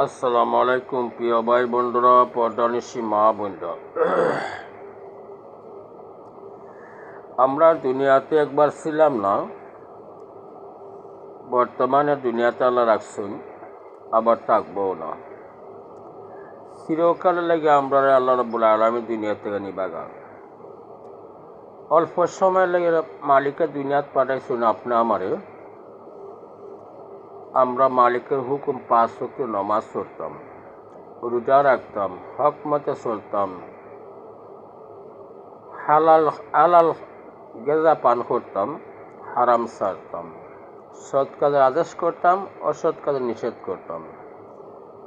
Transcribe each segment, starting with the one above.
আসসালামু আলাইকুম, প্রিয় ভাই বন্ধুরা পর্দানিসি মা বন্ধুরা আমরা দুনিয়াতে একবার ছিলাম না, বর্তমানে দুনিয়াতে আল্লাহ রাখছেন, আবার থাকব না। চিরকালে লাগে আমরা আল্লাহ রব্বুল আলমী দুনিয়া থেকে নিবাগা অল্প সময় লাগে মালিকের দুনিয়াত পাঠাইছেন আপনি আমারে। আমরা মালিকের হুকুম পাঁচ শক্ত নমাজ পড়তাম, রোজা রাখতাম, হক মতে চলতাম, হালাল হালাল গেজা পান করতাম, হারাম সারতাম সৎ কাজে আদেশ করতাম, অসৎ কাজে নিষেধ করতাম।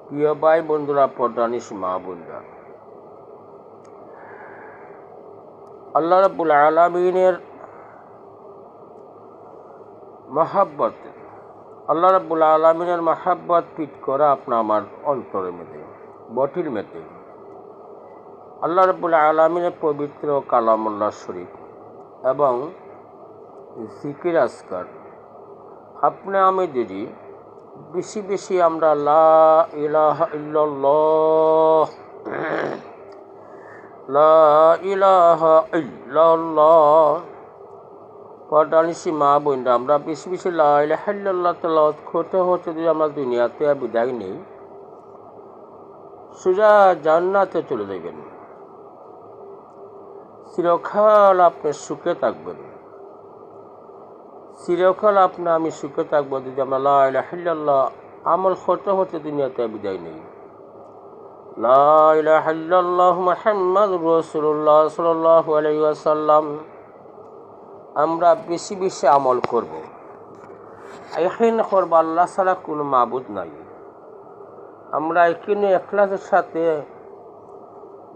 প্রিয় ভাই বন্ধুরা পর্দানিস মা বোনরা, আল্লাহ রাবুল আলমিনের মহাব্বত আল্লাহ রাবুল আলমিনের মাহাব্বত পিট করা আপনার আমার অন্তরে মেতে বটির মেতে আল্লাহ রাবুল আলমিনের পবিত্র কালামুল্লাহ শরীফ এবং জিকির আসকার আপনি, আমি যদি বেশি বেশি আমরা লা ইলাহা ইল্লাল্লাহ, লা পর্দানিসি মা বোনরা, আমরা বেশি বেশি লাইল্লাহ তালাত করতে হতে যদি আমরা দুনিয়াতে বিদায় নেই। সোজা জান্নাতে চলে যাবেন। চিরকাল আপনি সুখে থাকবেন। চিরকাল আপনি আমি সুখে থাকব যদি আমরা লাইল্লাহ আমল করতে হতে দুনিয়াতে বিদায় নেই। লাইল্লাহ মোহাম্মদ রসুল্লাহ সাল্লাহ আলাইসাল্লাম আমরা বেশি বেশি আমল করব। এখানে করব, আল্লাহ ছাড়া কোনো মাবুদ নাই। আমরা এখানে এখলাসের সাথে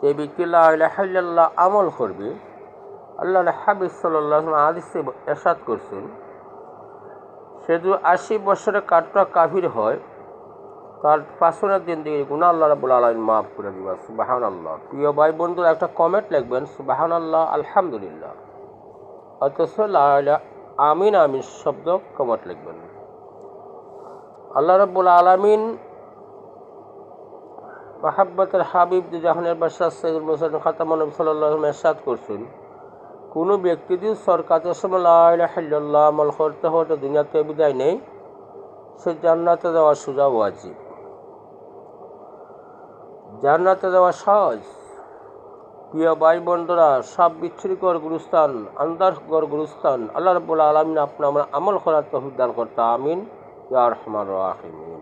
যে আমল করবে। আল্লাহ হাবিব সাল্লাহ আদিসে এসাদ করছেন, সে আশি বছরে কাঠটা কাভির হয়, তার পাঁচনের দিন দিকে গুণা আল্লাহ রাবুল আলমিন মাফ করে দিবা সুবাহান আল্লাহ প্রিয় ভাই বন্ধুরা একটা কমেন্ট লিখবেন সুবাহান আল্লাহ আলহামদুলিল্লাহ। অথচ আমিন আমিন শব্দ কমট লিখবেন। আল্লাহ রব্বুল আলমিন মাহাব্বতের হাবিব জাহানের বাসাদ সৈদুল মোসাদ খাতামান সাল্লাহ এরশাদ করছেন, কোনো ব্যক্তি যদি সরকারের সময় লাল্লাহ আমল করতে হতে দুনিয়াতে বিদায় নেই, সে জান্নাতে দেওয়া সোজা ওয়াজিব। জান্নাতে দেওয়া সহজ। প্রিয় ভাই বন্ধুরা, সব বিচ্ছিরিকর গুরুস্থান আন্দার গুরুস্থান, আল্লাহ রবুল্লা আলমিন আপনার আমল করার তহবিদান করতে, আমিন। ইয়া রহমান। রাহিম